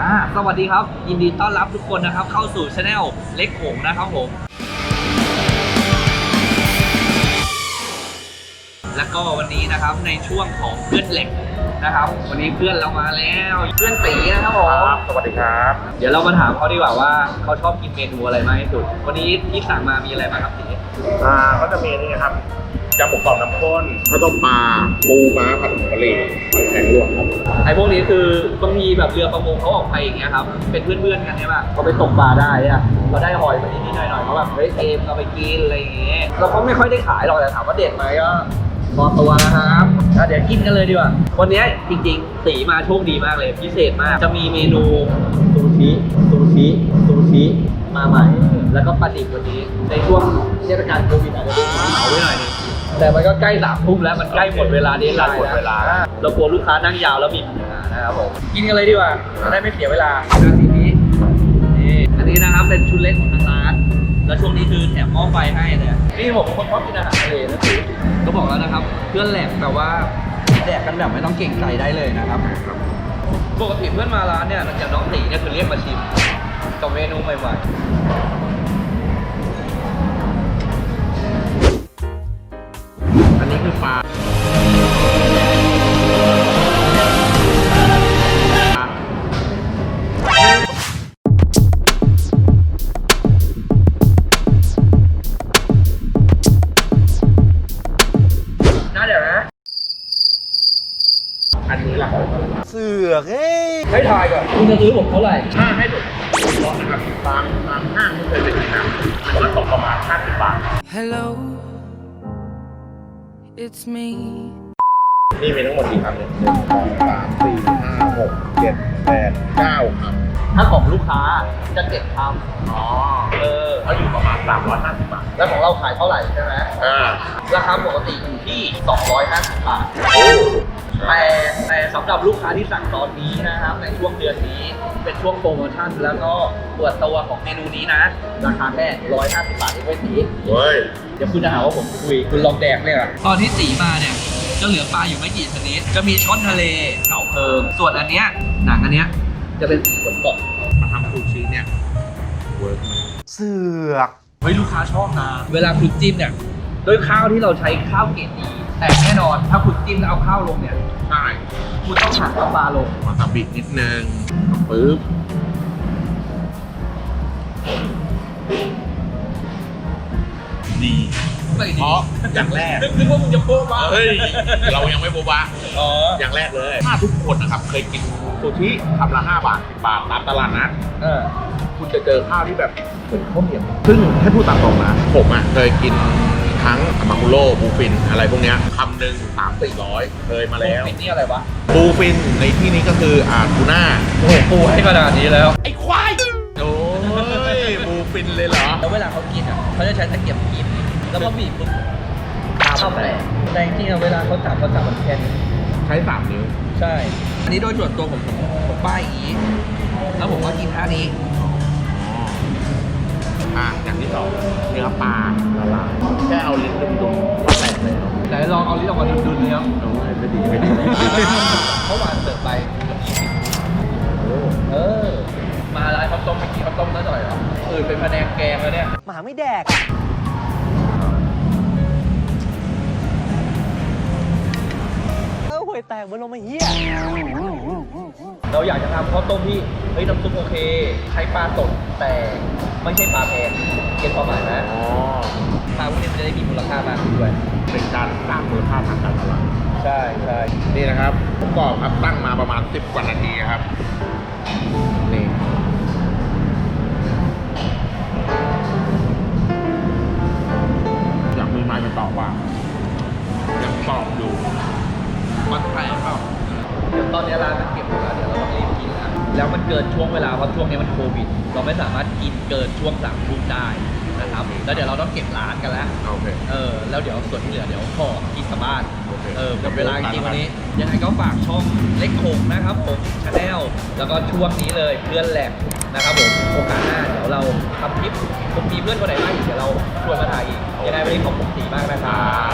อ่าสวัสดีครับ ยินดีต้อนรับทุกคนนะครับ เข้าสู่ช anel เล็กโงนะครับผม แล้วก็วันนี้นะครับในช่วงของเพื่อนเหล็ก นะครับ วันนี้เพื่อนเรามาแล้ว เพื่อนตีนะครับผมครับ สวัสดีครับ เดี๋ยวเรามาถามเขาดีกว่าว่าเขาชอบกินเมนูอะไรมากที่สุด วันนี้ที่สั่งมามีอะไรบ้างครับตีอ่าก็จะมีนี่ครับยำหมูกรอบน้ำข้นข้าวต้มปลาปูม้าผัดผงกะหรี่หอยแครงลวกครับไอ้พวกนี้คือบางทีแบบเรือประมงเขาออกไปอย่างเงี้ยครับเป็นเพื่อนๆกันใช่ป่ะเขาไปตกปลาได้อะเราได้หอยมานิดๆหน่อยๆเขาแบบเฮ้ยเอมเอาไปกินอะไรอย่างเงี้ยเราก็ไม่ค่อยได้ขายหรอกแต่ถามว่าเด็ดไหมก็ พอตัวนะครับอะเดี๋ยวกินกันเลยดีกว่า วันนี้จริงๆตีมาโชคดีมากเลย พิเศษมาก จะมีเมนูซูชิซูชิซูชิมาใหม่ แล้วก็ปลาดิบวันนี้ ในช่วงเทศกาลโควิดอาจจะดูเหงาไว้หน่อยนึงแต่มันก็ใกล้สามทุ่มแล้วมันใกล้หมดเวลาเดทไลน์หมดเวลาอะเรากลัวลูกค้านั่งยาวแล้วมีปัญหานะครับผม กินกันเลยดีกว่าจะได้ไม่เสียเวลาราสีนี้นี่อันนี้นะครับเป็นชุดเล็กของทางร้าน แล้วช่วงนี้คือแถมหม้อไฟให้เลยนี่ผมเป็นคนชอบกินอาหารทะเลนะคือก็บอกแล้วนะครับ เพื่อนแหลกแต่ว่าแดกกันแบบไม่ต้องเก่งใจได้เลยนะครับ ปกติเพื่อนมาร้านเนี่ยอย่างน้องตีเนี่ยคือเรียกมาชิมกับเมนูใหม่ๆ อันนี้คือปลา สือกเฮ้ยให้ทายก่อน คุณจะซื้อผมเท่าไหร่ถ้าให้ถูกร้อนนะครับบางบางห้างที่เคยไปกินนะมันก็ตกประมาณ50บาท Hello, it's me. นี่มีทั้งหมดกี่คำเนี่ยหนึ่งสองสามสี่ห้าหกเจ็ดแปดเก้าค ถ้าของลูกค้าจะเจ็ดคำอ๋อำเออ เขาอยู่ประมาณ 350 บาท แล้วของเราขายเท่าไหร่ใช่ไหมอ่า ราคาปกติอยู่ที่ 250 บาทแต่แต่สำหรับลูกค้าที่สั่งตอนนี้นะครับในช่วงเดือนนี้เป็นช่วงโปรโมชั่นแล้วก็เปิดตัวของเมนูนี้นะ ราคาแค่ 150 บาทเองเว้ยสีเฮ้ย เดี๋ยวคุณจะหาว่าผมคุย คุณลองแดกเลยอะ ตอนที่สีมาเนี่ย จะเหลือปลาอยู่ไม่กี่ชนิด จะมีช้อนทะเลเก๋าเพิง ส่วนอันเนี้ยหนังอันเนี้ยจะเป็นสีขนกบ วิร์กไหมเสือกเฮ้ยลูกค้าชอบนะ เวลาคุณจิ้มเนี่ยด้วยข้าวที่เราใช้ข้าวเกรดดีแต่แน่นอนถ้าคุณจิ้มแล้วเอาข้าวลงเนี่ยใช่คุณต้องหักน้ำปลาลงวาซาบินิดนึงปึ๊บดีไม่เพดีราะอย่างแรกนึกนึกว่ามึงจะโป๊ะบ้าเฮ้ย เรายังไม่โบบะอ๋ออย่างแรกเลย ถ้าทุกคนนะครับเคยกิน ซูชิคำละ5บาท10บาทตามตลาดนัดเออ คุณจะเจอข้าวที่แบบเหมือนข้าวเหนียวซึ่งให้พูดตามตรงนะผมอะเคยกินทั้งอามาคุโร่บูฟินอะไรพวกเนี้ยคำหนึ่งสามสี่ร้อยเคยมาแล้วเป็นนี่อะไรวะบูฟินในที่นี้ก็คืออ่าทูน่าโอ้โหปูให้ขนาดนี้แล้ว ไอ้ควายโอ้ยบูฟินเลยเหรอ แล้วเวลาเขากินอะเขาจะใช้ตะเกียบกินแล้วพอบีบปุ๊บเข้าไปแต่จริงๆอะเวลาเขาจับเขาจับมันแค่นี้ใช้สามนิ้ว ใช่ อันนี้โดยส่วนตัวผมผมผมป้ายอย่างนี้ แล้วผมก็กินท่านี้ อะอย่างที่สองเนื้อปลาละลายแค่เอาลิ้นดุมๆก็แตกแล้วแต่ลองเอาลิ้นออกมาดูๆเนื้อโอ้ยไม่ดีไม่ดีเขาหวานเสิร์ฟไปเกือบยี่สิบเออ มาร้านข้าวต้มเมื่อกี้ข้าวต้มนั่นหน่อยเหรอเออเป็นพะแนงแกงแล้วเนี่ยหมาไม่แดก วยแตกมันลงมาเฮียเราอยากจะทำข้าวต้มที่เฮ้ยน้ำซุปโอเค ใช้ปลาสดแต่ไม่ใช่ปลาแพงเก็ตความหมายนะอ๋อปลาพวกนี้มันจะได้มีมูลค่ามากขึ้นด้วยเป็นการสร้างมูลค่าทางการตลาดใช่ใช่นี่นะครับผมกรอบครับตั้งมาประมาณ 10 กว่านาทีครับ อนนี้ร้านมันเก็บหมดแล้วเดี๋ยวเราต้องรีบกินแล้วแล้วมันเกินช่วงเวลาเพราะช่วงนี้มันโควิด เราไม่สามารถกินเกินช่วงสามทุ่มได้นะครับแล้วเดี๋ยวเราต้องเก็บร้านกันแล้ว โอเค เออแล้วเดี๋ยวส่วนที่เหลือเดี๋ยวขอกินกลับบ้านโอเคเออหมดเวลาจริงๆวันนี้ ยังไงก็ฝากช่องเล็กคงนะครับผมชาแนลแล้วก็ช่วงนี้เลยเพื่อนแหลกนะครับผมโอกาสหน้าเดี๋ยวเราทำคลิปผมมีเพื่อนคนไหนบ้างอีกเดี๋ยวเราชวนมาถ่ายอีกยังไงวันนี้ขอบคุณสีมากนะครับครับสวัสดีครับ